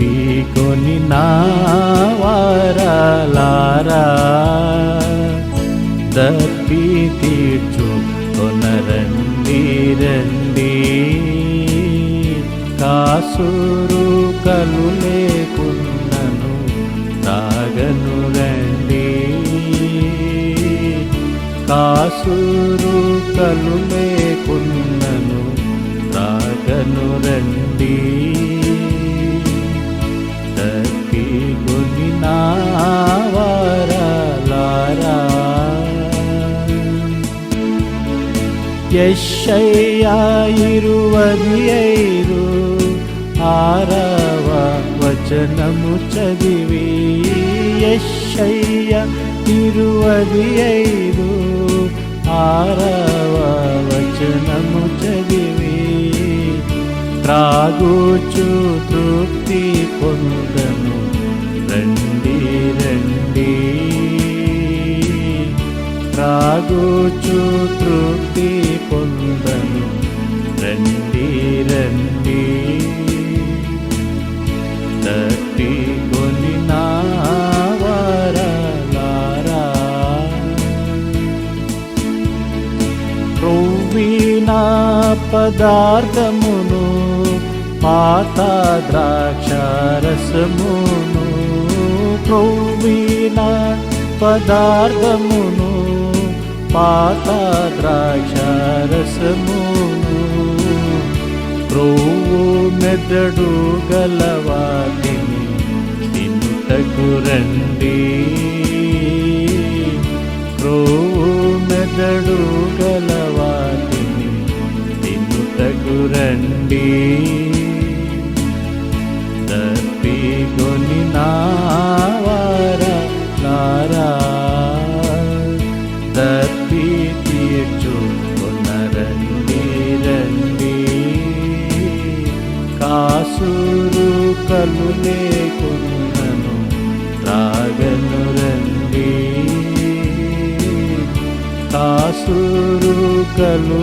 పీకొని నా వారాలారా. దప్పి తీర్చు కొనరండి రండి. కాసురు కలు లేకున్నను తాగను రండి. కాసురు కలు లేకున్నను తాగను రండి. ಯಶಯ್ಯ ಇರುವದು ಐರು ಆರವ ವಚನಮು ಚದಿವಿ ಯಶಯ್ಯ ಇರುವದು ಐರು ఆరవ వచనము చదివి త్రాగుచు త్రాగుచు తృప్తి పొందను. రండి రండి. తట్టి కొని నా వారలారా. పదార్థమును పాత ద్రాక్షారసమును. ప్రోవీణ పదార్థమును పాత ద్రాక్షారసమును క్రోవు మెదడు గలవాటిని తినుటకు రండి. క్రోవు మెదడు గలవాటిని తినుటకు రండి. తప్పి తీర్చు రండి కాసురు కలు లేకున్నను త్రాగను రండి కాసూరు కలు